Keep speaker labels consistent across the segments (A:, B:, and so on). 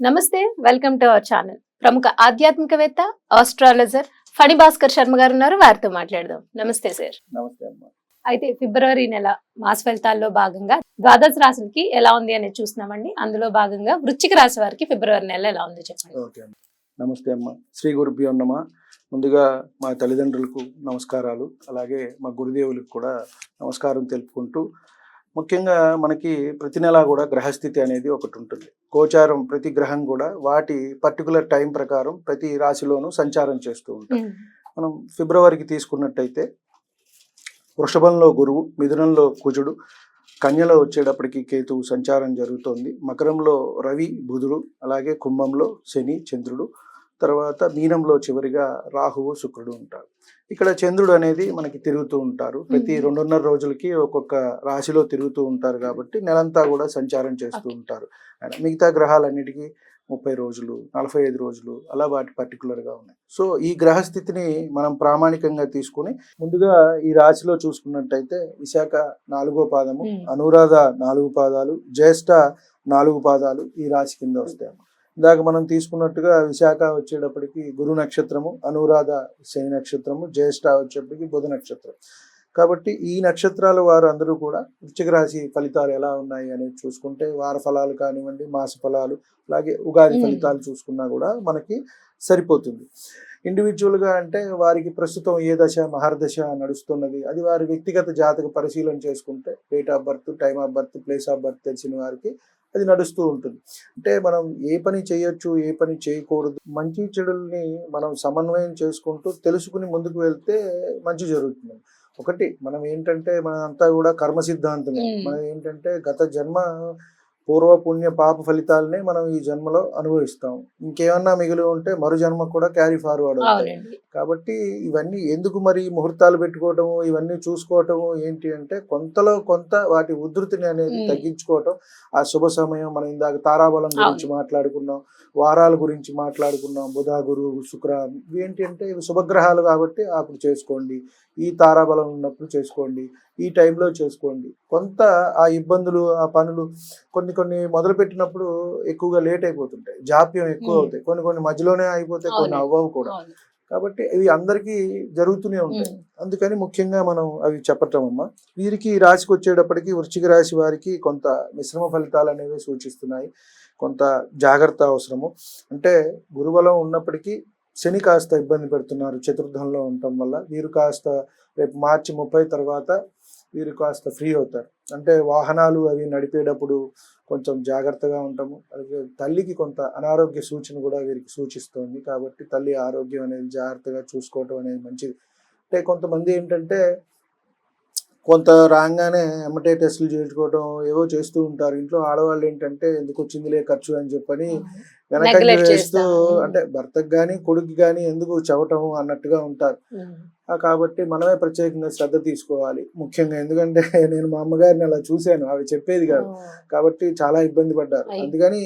A: నమస్తే welcome to our channel. ప్రముఖ ఆధ్యాత్మికవేత్త ఆస్ట్రాలజర్ ఫణి భాస్కర్ శర్మ గారు ఉన్నారు. వారితో మాట్లాడదాం. నమస్తే సార్.
B: నమస్తే అమ్మ.
A: అయితే ఫిబ్రవరి నెల మాస ఫలితాల్లో భాగంగా ద్వాదశ రాశులకి ఎలా ఉంది అనేది చూస్తున్నామండి. అందులో భాగంగా వృశ్చిక రాశి వారికి ఫిబ్రవరి నెల ఎలా ఉంది చెప్పండి.
B: నమస్తే అమ్మ. శ్రీ గురుభ్యో నమ. ముందుగా మా తల్లిదండ్రులకు నమస్కారాలు. అలాగే మా గురుదేవులకు కూడా నమస్కారం తెలుపుకుంటూ ముఖ్యంగా మనకి ప్రతి నెలా కూడా గ్రహస్థితి అనేది ఒకటి ఉంటుంది. గోచారం ప్రతి గ్రహం కూడా వాటి పర్టికులర్ టైం ప్రకారం ప్రతి రాశిలోనూ సంచారం చేస్తూ ఉంటుంది మనం ఫిబ్రవరికి తీసుకున్నట్టయితే వృషభంలో గురువు మిథునంలో కుజుడు కన్యలో వచ్చేటప్పటికి కేతువు సంచారం జరుగుతోంది. మకరంలో రవి బుధుడు అలాగే కుంభంలో శని చంద్రుడు తర్వాత మీనంలో చివరిగా రాహువు శుక్రుడు ఉంటారు. ఇక్కడ చంద్రుడు అనేది మనకి తిరుగుతూ ఉంటారు ప్రతి. రెండున్నర రోజులకి ఒక్కొక్క రాశిలో తిరుగుతూ ఉంటారు కాబట్టి నెలంతా కూడా సంచారం చేస్తూ. ఉంటారు మిగతా గ్రహాలన్నిటికీ ముప్పై రోజులు నలభై ఐదు రోజులు అలా వాటి పర్టికులర్గా ఉన్నాయి సో ఈ గ్రహస్థితిని మనం ప్రామాణికంగా తీసుకుని ముందుగా ఈ రాశిలో చూసుకున్నట్టయితే విశాఖ నాలుగో పాదము. అనురాధ నాలుగు పాదాలు జ్యేష్ఠ నాలుగు పాదాలు ఈ రాశి కింద వస్తాయి ఇందాక మనం తీసుకున్నట్టుగా విశాఖ వచ్చేటప్పటికి గురు నక్షత్రము అనురాధ శని నక్షత్రము జ్యేష్ఠ వచ్చేటప్పటికి బుధ నక్షత్రం కాబట్టి ఈ నక్షత్రాల వారు అందరూ కూడా వృశ్చిక రాశి ఫలితాలు ఎలా ఉన్నాయి అనేది చూసుకుంటే వార ఫలాలు కానివ్వండి మాస ఫలాలు అలాగే ఉగాది. ఫలితాలు చూసుకున్నా కూడా మనకి సరిపోతుంది ఇండివిజువల్గా అంటే వారికి ప్రస్తుతం ఏ దశ మహర్దశ నడుస్తున్నది అది వారి వ్యక్తిగత జాతక పరిశీలన చేసుకుంటే date of birth time of birth place of birth తెలిసిన వారికి అది నడుస్తూ ఉంటుంది. అంటే మనం ఏ పని చేయొచ్చు ఏ పని చేయకూడదు మంచి చెడుల్ని మనం సమన్వయం చేసుకుంటూ తెలుసుకుని ముందుకు వెళ్తే మంచి జరుగుతుంది. ఒకటి మనం ఏంటంటే మన అంతా కూడా కర్మ సిద్ధాంతమే. మనం ఏంటంటే గత జన్మ పూర్వ పుణ్య పాప ఫలితాలనే మనం ఈ జన్మలో అనుభవిస్తాం. ఇంకేమన్నా మిగిలి ఉంటే మరు జన్మ కూడా క్యారీ ఫార్వర్డ్ అవుతాయి. కాబట్టి ఇవన్నీ ఎందుకు మరి ముహూర్తాలు పెట్టుకోవటము ఇవన్నీ చూసుకోవటము ఏంటి అంటే కొంతలో కొంత వాటి ఉధృతిని అనేది. తగ్గించుకోవటం. ఆ శుభ సమయం మనం ఇందాక తారాబలం గురించి మాట్లాడుకున్నాం వారాల గురించి మాట్లాడుకున్నాం బుధ గురు శుక్ర ఇవి ఏంటి అంటే ఇవి శుభగ్రహాలు కాబట్టి అప్పుడు చేసుకోండి. ఈ తారాబలం ఉన్నప్పుడు చేసుకోండి. ఈ టైంలో చేసుకోండి. కొంత ఆ ఇబ్బందులు ఆ పనులు కొన్ని కొన్ని మొదలు పెట్టినప్పుడు ఎక్కువగా లేట్ అయిపోతుంటాయి. జాప్యం ఎక్కువ
A: మ్మ్.
B: అవుతాయి. కొన్ని కొన్ని మధ్యలోనే అయిపోతే కొన్ని. అవ్వవు కూడా. కాబట్టి ఇవి అందరికీ జరుగుతూనే ఉంటాయి.
A: మ్మ్.
B: అందుకని ముఖ్యంగా మనం అవి చెప్పటం అమ్మా. వీరికి రాశికి వచ్చేటప్పటికి వృశ్చిక రాశి వారికి కొంత మిశ్రమ ఫలితాలు అనేవి సూచిస్తున్నాయి. కొంత జాగ్రత్త అవసరము. అంటే గురుబలం ఉన్నప్పటికీ శని కాస్త ఇబ్బంది పెడుతున్నారు చతుర్థంలో ఉండటం వల్ల. వీరు కాస్త రేపు మార్చి ముప్పై తర్వాత వీరు కాస్త ఫ్రీ అవుతారు. అంటే వాహనాలు అవి నడిపేటప్పుడు కొంచెం జాగ్రత్తగా ఉంటాము. అలాగే తల్లికి కొంత అనారోగ్య సూచన కూడా వీరికి సూచిస్తోంది. కాబట్టి తల్లి ఆరోగ్యం అనేది జాగ్రత్తగా చూసుకోవటం అనేది మంచిది. అంటే కొంతమంది ఏంటంటే కొంత రాగానే ఎమ్మటే టెస్టులు చేయించుకోవటం ఏవో చేస్తూ ఉంటారు. ఇంట్లో ఆడవాళ్ళు ఏంటంటే ఎందుకు వచ్చిందిలే ఖర్చు అని చెప్పని
A: Neglect
B: వేస్తూ. అంటే భర్తకు కానీ కొడుకు కానీ ఎందుకు చవటం అన్నట్టుగా ఉంటారు. కాబట్టి మనమే ప్రత్యేకంగా శ్రద్ధ తీసుకోవాలి. ముఖ్యంగా ఎందుకంటే నేను మా అమ్మగారిని అలా చూశాను. ఆవిడ చెప్పేది కాదు. కాబట్టి చాలా ఇబ్బంది పడ్డారు. అందుకని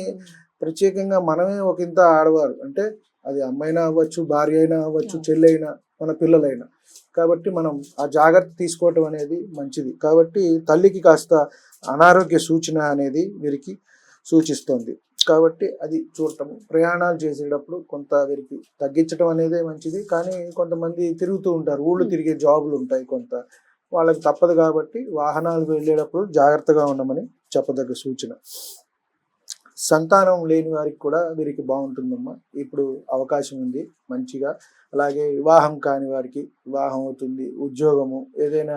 B: ప్రత్యేకంగా మనమే ఒక ఇంత ఆడవారు. అంటే అది అమ్మైనా అవ్వచ్చు భార్య అయినా అవ్వచ్చు. చెల్లి అయినా మన పిల్లలైనా. కాబట్టి మనం ఆ జాగ్రత్త తీసుకోవటం అనేది మంచిది. కాబట్టి తల్లికి కాస్త అనారోగ్య సూచన అనేది వీరికి సూచిస్తోంది. కాబట్టి అది చూడటం ప్రయాణాలు చేసేటప్పుడు కొంత వీరికి తగ్గించడం అనేది మంచిది. కానీ కొంతమంది తిరుగుతూ ఉంటారు. ఊళ్ళు. తిరిగే జాబులు ఉంటాయి కొంత. వాళ్ళకి తప్పదు కాబట్టి వాహనాలు వెళ్ళేటప్పుడు జాగ్రత్తగా ఉండమని చెప్పదగ్గ సూచన. సంతానం లేని వారికి కూడా వీరికి బాగుంటుందమ్మా. ఇప్పుడు అవకాశం ఉంది మంచిగా. అలాగే వివాహం కాని వారికి వివాహం అవుతుంది. ఉద్యోగము ఏదైనా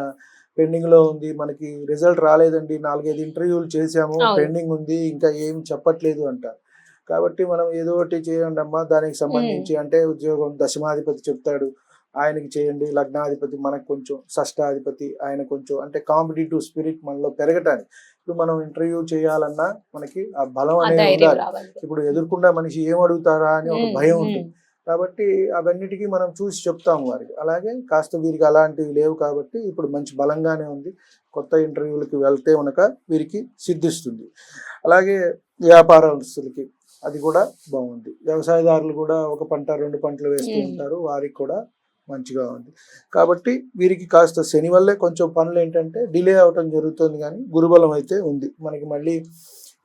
B: పెండింగ్లో ఉంది. మనకి రిజల్ట్ రాలేదండి. నాలుగైదు ఇంటర్వ్యూలు చేసాము
A: అవును.
B: పెండింగ్ ఉంది. ఇంకా ఏం చెప్పట్లేదు అంటారు కాబట్టి మనం ఏదో ఒకటి చేయండి అమ్మా. దానికి సంబంధించి అంటే ఉద్యోగం దశమాధిపతి చెప్తాడు. ఆయనకి చేయండి. లగ్నాధిపతి మనకు కొంచెం షష్టాధిపతి. ఆయన కొంచెం అంటే కాంపిటేటివ్ స్పిరిట్ మనలో పెరగటానికి. ఇప్పుడు మనం ఇంటర్వ్యూ చేయాలన్నా మనకి ఆ బలం అనేది ఉండాలి. ఇప్పుడు ఎదుర్కొండా మనిషి ఏం అడుగుతారా అని ఒక. భయం. ఉంటుంది. కాబట్టి అవన్నిటికీ మనం చూసి చెప్తాము వారికి. అలాగే కాస్త వీరికి అలాంటివి లేవు కాబట్టి ఇప్పుడు మంచి బలంగానే ఉంది. కొత్త ఇంటర్వ్యూలకి వెళ్తే ఉనక వీరికి సిద్ధిస్తుంది. అలాగే వ్యాపారస్తులకి అది కూడా బాగుంది. వ్యవసాయదారులు కూడా ఒక పంట రెండు పంటలు వేస్తూ. ఉంటారు. వారికి కూడా మంచిగా ఉంది. కాబట్టి వీరికి కాస్త శని వల్లే కొంచెం పనులు ఏంటంటే డిలే అవటం జరుగుతుంది కానీ గురుబలం అయితే ఉంది. మనకి మళ్ళీ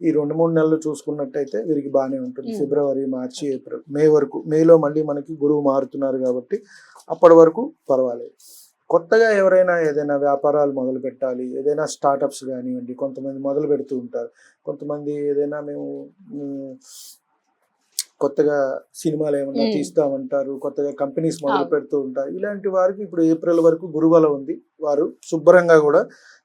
B: ఈ రెండు మూడు నెలలు చూసుకున్నట్టయితే వీరికి బాగానే ఉంటుంది. ఫిబ్రవరి మార్చి ఏప్రిల్ మే వరకు మేలో మళ్ళీ మనకి గురువు మారుతున్నారు కాబట్టి అప్పటి వరకు పర్వాలేదు కొత్తగా ఎవరైనా ఏదైనా వ్యాపారాలు మొదలు పెట్టాలి ఏదైనా స్టార్టప్స్ కానివ్వండి కొంతమంది మొదలు పెడుతూ ఉంటారు కొంతమంది ఏదైనా మేము కొత్తగా సినిమాలు ఏమన్నా. తీస్తామంటారు కొత్తగా కంపెనీస్ మొదలు. పెడుతూ ఉంటారు ఇలాంటి వారికి ఇప్పుడు ఏప్రిల్ వరకు గురుబలం ఉంది వారు శుభ్రంగా కూడా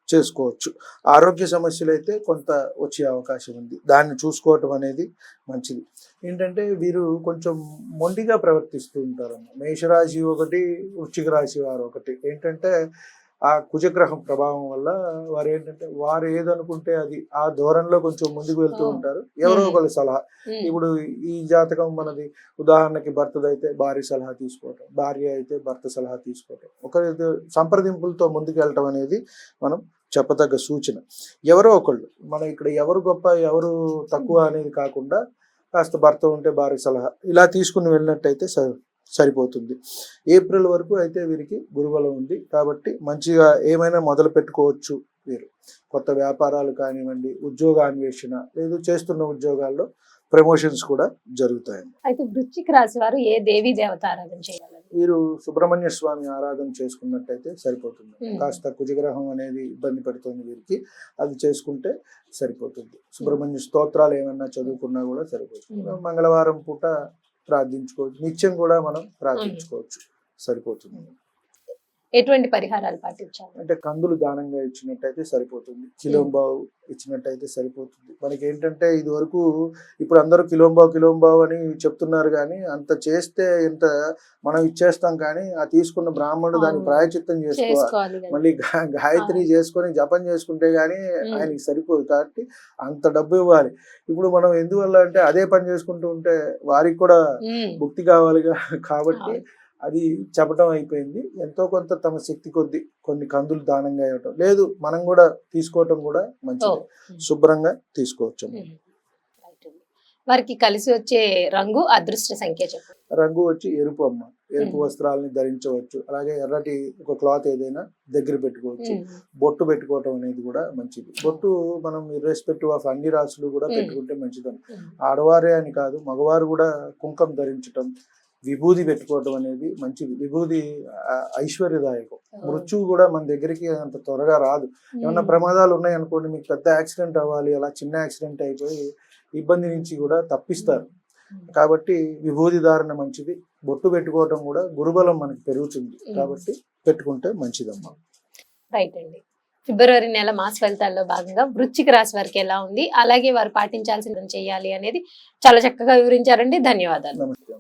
B: చేసుకోవచ్చు. ఆరోగ్య సమస్యలు అయితే కొంత వచ్చే అవకాశం ఉంది. దాన్ని చూసుకోవటం అనేది మంచిది. ఏంటంటే వీరు కొంచెం మొండిగా ప్రవర్తిస్తూ ఉంటారు మేషరాశి ఒకటి వృశ్చిక రాశి వారు ఒకటి. ఏంటంటే ఆ కుజగ్రహం ప్రభావం వల్ల వారు ఏంటంటే వారు ఏదనుకుంటే అది ఆ ధోరణిలో కొంచెం ముందుకు వెళ్తూ. ఉంటారు. ఎవరో. ఒకరి సలహా. ఇప్పుడు ఈ జాతకం మనది ఉదాహరణకి భర్తదైతే భార్య సలహా తీసుకోవటం భార్య అయితే భర్త సలహా తీసుకోవటం. ఒకరి సంప్రదింపులతో ముందుకు వెళ్ళటం అనేది మనం చెప్పదగ్గ సూచన. ఎవరో ఒకళ్ళు మనం ఇక్కడ ఎవరు గొప్ప ఎవరు తక్కువ అనేది కాకుండా కాస్త భర్త ఉంటే భార్య సలహా. ఇలా తీసుకుని వెళ్ళినట్టయితే సరిపోతుంది. ఏప్రిల్ వరకు అయితే వీరికి గురుబలం ఉంది. కాబట్టి మంచిగా ఏమైనా మొదలు పెట్టుకోవచ్చు వీరు. కొత్త వ్యాపారాలు కానివ్వండి ఉద్యోగ అన్వేషణ లేదు చేస్తున్న ఉద్యోగాల్లో ప్రమోషన్స్ కూడా జరుగుతాయి.
A: అయితే వృశ్చిక రాశి వారు ఏ దేవీ దేవత ఆరాధన చేయాలని
B: వీరు సుబ్రహ్మణ్య స్వామి ఆరాధన చేసుకున్నట్టయితే సరిపోతుంది.
A: Hmm.
B: కాస్త కుజగ్రహం అనేది ఇబ్బంది పెడుతుంది వీరికి. అది చేసుకుంటే సరిపోతుంది. సుబ్రహ్మణ్య స్తోత్రాలు ఏమన్నా చదువుకున్నా కూడా సరిపోతుంది.
A: Hmm.
B: మంగళవారం పూట ప్రార్థించుకోవచ్చు. నిత్యం కూడా మనం ప్రార్థించుకోవచ్చు. సరిపోతుంది.
A: ఎటువంటి పరిహారాలు పాటించాలి
B: అంటే కందులు దానంగా ఇచ్చినట్టయితే సరిపోతుంది కిలోంబావు ఇచ్చినట్టయితే సరిపోతుంది మనకి ఏంటంటే ఇది వరకు ఇప్పుడు అందరూ కిలోంబావు కిలోంబావు అని చెప్తున్నారు కానీ అంత చేస్తే ఇంత మనం ఇచ్చేస్తాం కానీ ఆ తీసుకున్న బ్రాహ్మణుడు దాన్ని. ప్రాయచిత్తం చేసుకోవాలి. మళ్ళీ గాయత్రి చేసుకొని జపం చేసుకుంటే గానీ
A: ఉమ్.
B: ఆయనకి సరిపోదు కాబట్టి అంత డబ్బు ఇవ్వాలి ఇప్పుడు మనం ఎందువల్ల అంటే అదే పని చేసుకుంటూ ఉంటే వారికి కూడా భుక్తి కావాలిగా కాబట్టి. అది చెప్పడం అయిపోయింది. ఎంతో కొంత తమ శక్తి కొద్ది కొన్ని కందులు దానంగా ఇవ్వటం. లేదు మనం కూడా తీసుకోవటం కూడా మంచిది. శుభ్రంగా తీసుకోవచ్చు.
A: వారికి కలిసి వచ్చే రంగు అదృష్ట సంఖ్య
B: రంగు వచ్చి ఎరుపు అమ్మ. ఎరుపు. వస్త్రాలని ధరించవచ్చు. అలాగే ఎర్రటి ఒక క్లాత్ ఏదైనా దగ్గర పెట్టుకోవచ్చు. బొట్టు పెట్టుకోవటం అనేది కూడా మంచిది. బొట్టు మనం ఇర్రెస్పెక్టివ్ ఆఫ్ అన్ని రాసులు కూడా. పెట్టుకుంటే మంచిదని
A: ఉమ్,
B: ఆడవారే అని కాదు మగవారు కూడా కుంకం ధరించటం విభూది పెట్టుకోవటం అనేది మంచిది విభూది ఐశ్వర్యదాయకం. మృత్యువు కూడా మన దగ్గరికి అంత త్వరగా రాదు. ఏమన్నా ప్రమాదాలు ఉన్నాయి అనుకోండి మీకు పెద్ద యాక్సిడెంట్ అవ్వాలి అలా చిన్న యాక్సిడెంట్ అయిపోయి ఇబ్బంది నుంచి కూడా తప్పిస్తారు. కాబట్టి విభూది ధారణ మంచిది. బొట్టు పెట్టుకోవటం కూడా గురుబలం మనకి పెరుగుతుంది. కాబట్టి పెట్టుకుంటే మంచిదమ్మా.
A: రైట్ అండి. ఫిబ్రవరి నెల మాస ఫలితాల్లో భాగంగా వృశ్చిక రాశి వారికి ఎలా ఉంది? అలాగే వారు పాటించాల్సిన చేయాలి అనేది చాలా చక్కగా వివరించారండి. ధన్యవాదాలు.
B: నమస్తే